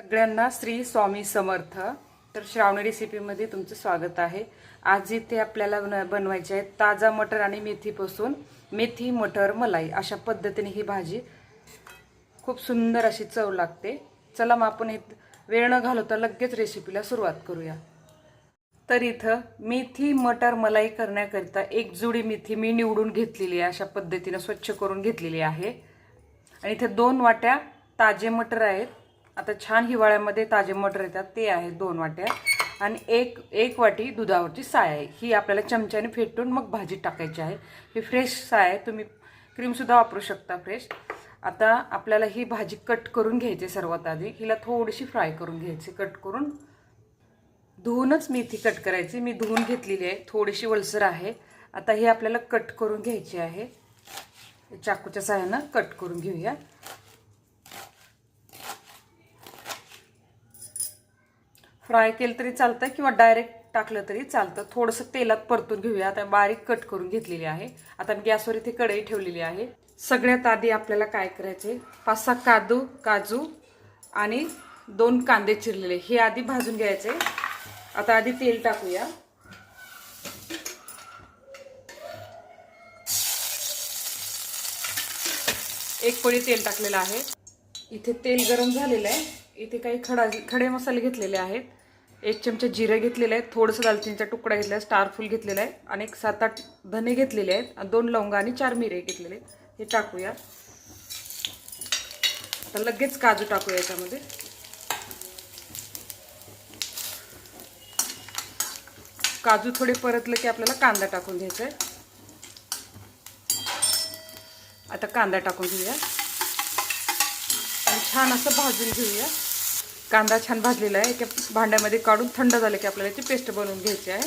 सगळ्यांना श्री स्वामी समर्थ. तर श्रावणी रेसिपीमध्ये तुमचं स्वागत आहे. आज इथे आपल्याला बन- बनवायचे आहे ताजा मटर आणि मेथीपासून मेथी मटर मलाई अशा पद्धतीने ही भाजी खूप सुंदर अशी चव लागते. चला मग आपण हे वेळ न घालवता लगेच रेसिपीला सुरुवात करूया. तर इथं मेथी मटर मलाई करण्याकरिता एक जुडी मेथी मी निवडून घेतलेली आहे अशा पद्धतीनं स्वच्छ करून घेतलेली आहे. आणि इथे दोन वाट्या ताजे मटर आहेत. आता छान हिवाळ्यामध्ये ताजे मटर येतात ते आहेत दोन वाट्या. आणि एक एक वाटी दुधावरची साय आहे. ही आपल्याला चमच्याने फेटून मग भाजीत टाकायची आहे. ही फ्रेश साय आहे. तुम्ही क्रीमसुद्धा वापरू शकता फ्रेश आता आपल्याला ही भाजी कट करून घ्यायची सर्वात आधी. हिला थोडीशी फ्राय करून घ्यायची कट करून. धुवूनच मेथी कट करायची. मी धुवून घेतलेली आहे. थोडीशी वलसर आहे. आता ही आपल्याला कट करून घ्यायची आहे. चाकूच्या सहाय्यानं कट करून घेऊया. फ्राय केलं तरी चालतं किंवा डायरेक्ट टाकलं तरी चालतं. थोडंसं तेलात परतून घेऊया. आता बारीक कट करून घेतलेली आहे. आता मी गॅसवर इथे कढई ठेवलेली आहे. सगळ्यात आधी आपल्याला काय करायचे पाच सहा काजू काजू आणि दोन कांदे चिरलेले. हे आधी भाजून घ्यायचे आता आधी तेल टाकूया. एक पळी तेल टाकलेलं आहे. इथे तेल गरम झालेलं आहे. इथे काही खडा खडे मसाले घेतलेले आहेत. एक चमचा जिरे घेतलेले आहेत थोडंसं दालचिनीचा तुकडा घेतला आहे स्टारफुल घेतलेला आहे आणि एक सात आठ धने घेतलेले आहेत आणि दोन लवंगा आणि चार मिरे घेतलेले आहेत. हे टाकूया. आता लगेच काजू टाकूया याच्यामध्ये. काजू थोडे परतले की आपल्याला कांदा टाकून घ्यायचा आहे आता कांदा टाकून घेऊया. आणि छान असं भाजून घेऊया. कांदा छान भाजलेला आहे. एका भांड्यामध्ये काढून थंड झालं की आपल्याला याची पेस्ट बनवून घ्यायची आहे.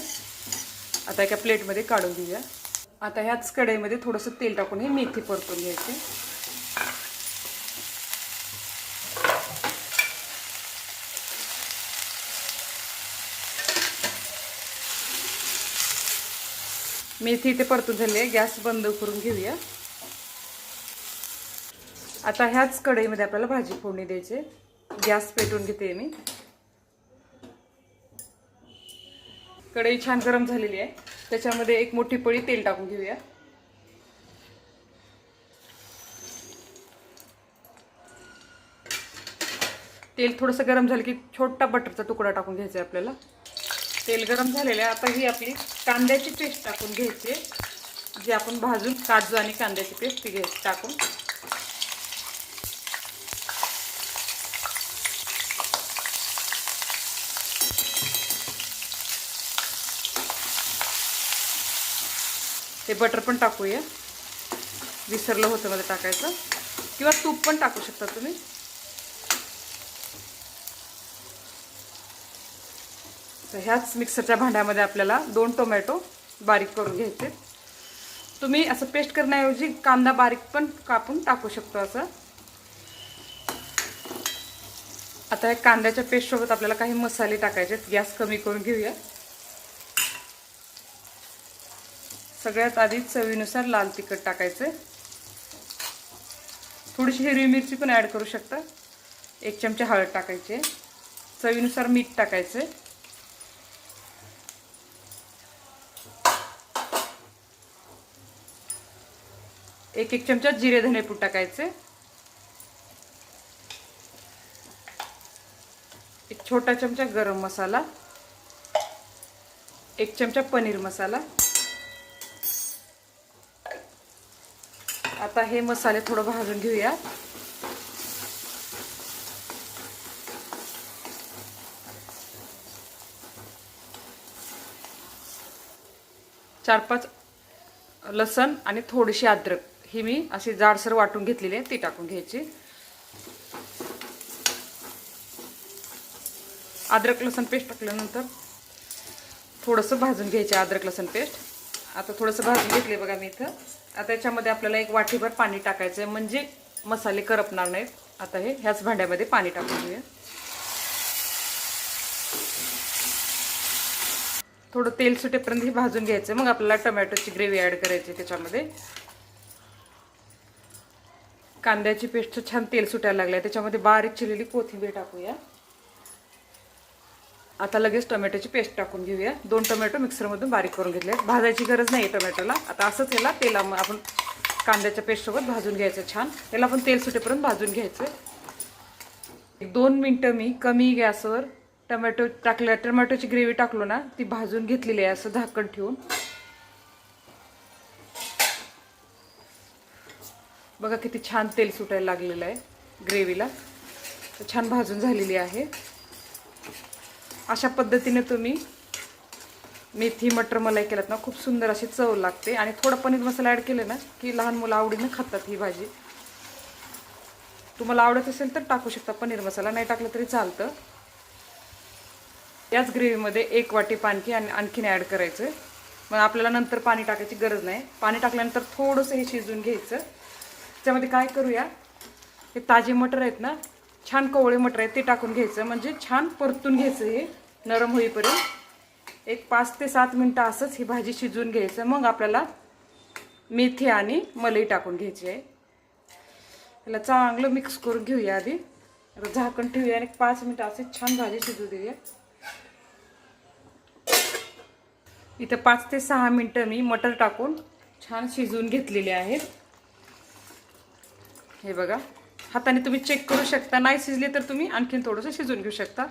आता एका प्लेटमध्ये काढून घेऊया. आता ह्याच कढईमध्ये थोडंसं तेल टाकून हे मेथी परतून घ्यायची. मेथी इथे परतून झाली आहे. गॅस बंद करून घेऊया. आता ह्याच कढईमध्ये आपल्याला भाजी फोडणी द्यायची गॅस पेटवून घेते मी. कढई छान गरम झालेली आहे. त्याच्यामध्ये एक मोठी पळी तेल टाकून घेऊया. तेल थोडंसं गरम झालं की छोटा बटरचा तुकडा टाकून घ्यायचा आहे आपल्याला. तेल गरम झालेलं आहे. आता ही आपली कांद्याची पेस्ट टाकून घ्यायची आहे. जी आपण भाजून काजू आणि कांद्याची पेस्ट ती घ्यायची टाकून. हे बटर पण टाकूया. विसरलं होतं मध्ये टाकायचं. किंवा तूप पण टाकू शकता तुम्ही. तर ह्याच मिक्सरच्या भांड्यामध्ये आपल्याला दोन टोमॅटो बारीक करून घ्यायचे. तुम्ही असं पेस्ट करण्याऐवजी कांदा बारीक पण कापून टाकू शकतो असं. आता या कांद्याच्या पेस्टसोबत आपल्याला काही मसाले टाकायचे गॅस कमी करून घेऊया. सगळ्यात आधी चवीनुसार लाल तिखट टाकायचं. थोडीशी हिरवी मिरची पण ॲड करू शकता. एक चमचा हळद टाकायचे. चवीनुसार मीठ टाकायचं. एक एक चमचा जिरे धनेपूड टाकायचे. एक छोटा चमचा गरम मसाला. एक चमचा पनीर मसाला. आता हे मसाले थोडं भाजून घेऊया चार पाच लसण आणि थोडीशी अद्रक. ही मी अशी जाडसर वाटून घेतलेली आहे ती टाकून घ्यायची. अद्रक लसण पेस्ट टाकल्यानंतर थोडंसं भाजून घ्यायचे अद्रक लसण पेस्ट. आता थोडंसं भाजून घेतले बघा मी इथं. आता याच्यामध्ये आपल्याला एक वाटीभर पाणी टाकायचं आहे म्हणजे मसाले करपणार नाहीत. आता हे ह्याच भांड्यामध्ये पाणी टाकून घेऊया. थोडं तेल सुटेपर्यंत हे भाजून घ्यायचं मग आपल्याला टोमॅटोची ग्रेव्ही ॲड करायची त्याच्यामध्ये. कांद्याची पेस्ट छान तेल सुटायला लागलं आहे त्याच्यामध्ये बारीक चिरलेली कोथिंबीर टाकूया. आता लगेच टोमॅटोची पेस्ट टाकून घेऊया. दोन टोमॅटो मिक्सरमधून बारीक करून घेतले भाजायची गरज नाही टोमॅटोला. आता असंच याला तेला आपण कांद्याच्या पेस्टसोबत भाजून घ्यायचं छान. याला पण तेल सुटेपर्यंत भाजून घ्यायचं एक दोन मिनटं मी कमी गॅसवर टमॅटो टाकल्या टमॅटोची ग्रेव्ही टाकलो ना ती भाजून घेतलेली आहे असं झाकण ठेवून. बघा किती छान तेल सुटायला लागलेलं आहे ग्रेव्हीला. छान भाजून झालेली आहे. अशा पद्धतीने तुम्ही मेथी मटर मलाई केलात ना खूप सुंदर अशी चव लागते. आणि थोडा पनीर मसाला ॲड केले ना की लहान मुलं आवडीनं खातात ही भाजी. तुम्हाला आवडत असेल तर टाकू शकता पनीर मसाला नाही टाकलं तरी चालतं. याच ग्रेव्हीमध्ये एक वाटी पानकी आणि आणखीन ॲड करायचं मग आपल्याला नंतर पाणी टाकायची गरज नाही. पाणी टाकल्यानंतर थोडंसं हे शिजून घ्यायचं. त्यामध्ये काय करूया? हे ताजे मटर आहेत ना छान कवळे मटर आहे ते टाकून घ्यायचं. म्हणजे छान परतून घ्यायचं हे नरम होईपर्यंत. एक पाच ते सात मिनटं असंच ही भाजी शिजवून घ्यायचं. मग आपल्याला मेथी आणि मलई टाकून घ्यायची आहे. त्याला चांगलं मिक्स करून घेऊया आधी. आता झाकण ठेवूया आणि एक पाच मिनटं असे छान भाजी शिजू देऊया. इथं पाच ते सहा मिनटं मी मटर टाकून छान शिजवून घेतलेले आहेत. हे बघा. हाताने तुम्ही चेक करू शकता. नाही शिजले तर तुम्ही आणखीन थोडंसं शिजून घेऊ शकता.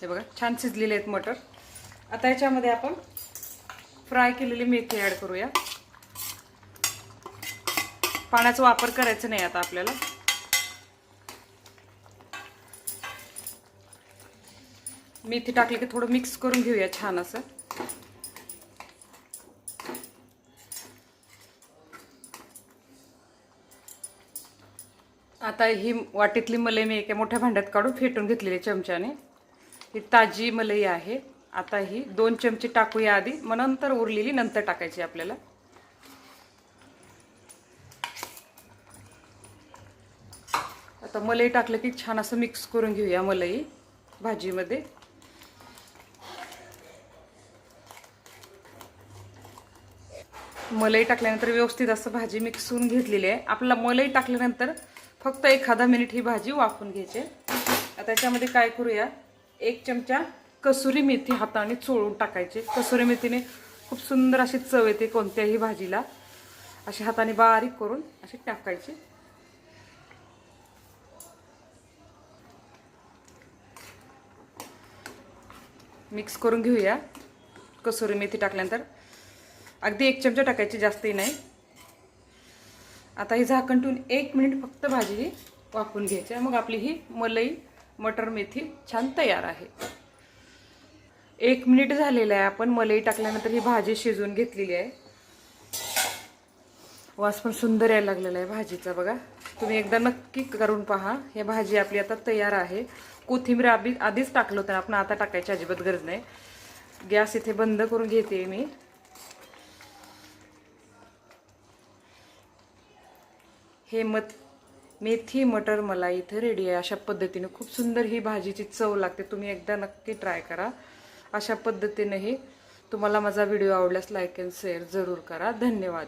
हे बघा छान शिजलेले आहेत मटर. आता याच्यामध्ये आपण फ्राय केलेली मेथी ॲड करूया. पाण्याचा वापर करायचा नाही आता आपल्याला. मेथी टाकली की थोडं मिक्स करून घेऊया छान असं. आता ही वाटीतली मलई मी एका मोठ्या भांड्यात काढून फेटून घेतलेली चमच्याने. ही ताजी मलई आहे. आता ही दोन चमचे टाकूया आधी. मग नंतर उरलेली नंतर टाकायची आपल्याला. आता मलई टाकलं की छान असं मिक्स करून घेऊया मलई भाजीमध्ये. मलई टाकल्यानंतर व्यवस्थित असं भाजी मिक्स होऊन घेतलेली आहे. आपल्याला मलई टाकल्यानंतर फक्त एखादा मिनिट ही भाजी वाफून घ्यायची. आता त्याच्यामध्ये काय करूया? एक चमचा कसुरी मेथी हाताने चोळून टाकायचे. कसुरी मेथीने खूप सुंदर अशी चव येते कोणत्याही भाजीला. अशी हाताने बारीक करून अशी टाकायची. मिक्स करून घेऊया. कसुरी मेथी टाकल्यानंतर अगदी एक चमचा टाकायची जास्तही नाही. आता ही झाकण ठेवून एक मिनिट फक्त भाजी ही वाफवून घ्यायची आहे. मग आपली ही मलई मटर मेथी छान तयार आहे. एक मिनिट झालेलं आहे आपण मलई टाकल्यानंतर ही भाजी शिजवून घेतलेली आहे. वास पण सुंदर यायला लागलेला आहे भाजीचा बघा. तुम्ही एकदा नक्की करून पहा. हे भाजी आपली आता तयार आहे. कोथिंबीर आधी आधीच टाकलं होतं. आपण आता टाकायची अजिबात गरज नाही. गॅस इथे बंद करून घेते मी. हे मत मेथी मटर मला इथं रेडी आहे. अशा पद्धतीने खूप सुंदर ही भाजीची चव लागते. तुम्ही एकदा नक्की ट्राय करा. अशा पद्धतीनेही तुम्हाला माझा व्हिडिओ आवडल्यास लाईक अँड शेअर जरूर करा. धन्यवाद.